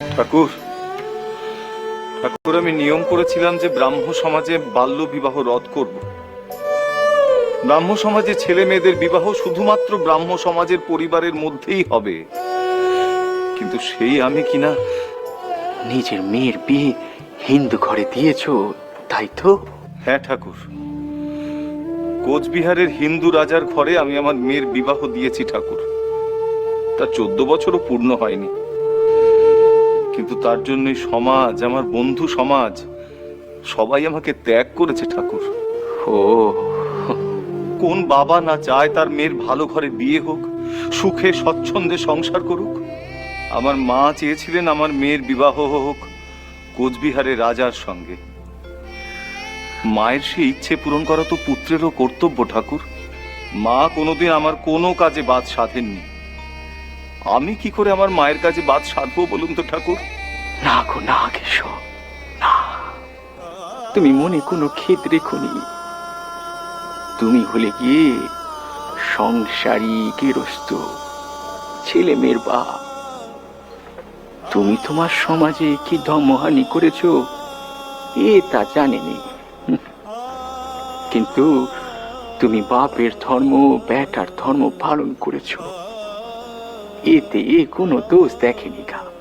ঠাকুর ঠাকুর, আমি নিয়ম করেছিলাম যে ব্রাহ্ম সমাজে বাল্য বিবাহ রদ করব। ব্রাহ্ম সমাজে ছেলে মেয়েদের বিবাহ শুধুমাত্র ব্রাহ্ম সমাজের পরিবারের মধ্যেই হবে। কিন্তু সেই আমি কিনা নিজের মেয়ের বিয়ে হিন্দু ঘরে দিয়েছ, তাই তো? হ্যাঁ ঠাকুর, কোচবিহারের হিন্দু রাজার ঘরে আমি আমার মেয়ের বিবাহ দিয়েছি ঠাকুর। তা চোদ্দ বছরও পূর্ণ হয়নি। কিন্তু তার জন্য সমাজ আমার বন্ধু সমাজ সবাই আমাকে ত্যাগ করেছে ঠাকুর। ও। কোন বাবা না চায় তার মেয়ের ভালো ঘরে বিয়ে হোক সুখে স্বচ্ছন্দে সংসার করুক? আমার মা চেয়েছিলেন আমার মেয়ের বিবাহ হোক কোচবিহারে রাজার সঙ্গে। মায়ের সে ইচ্ছে পূরণ করা তো পুত্রেরও কর্তব্য ঠাকুর। মা কোনোদিন আমার কোনো কাজে বাদ সাধেননি। আমি কি করে আমার মায়ের কাছে বাদ সাধবো বলুন তো ঠাকুর? না গো না কেশব না। তুমি মনে কোনো খেদ রেখোনি। তুমি হলে গিয়ে সংসারী গেরস্ত ছেলে মেয়ের বাপ। তুমি তোমার সমাজে কি ধর্মহানি করেছ? এ তা জানেনি। কিন্তু তুমি বাপের ধর্ম বেটার ধর্ম পালন করেছ। এতে কোনো দোষ দেখেনি গা।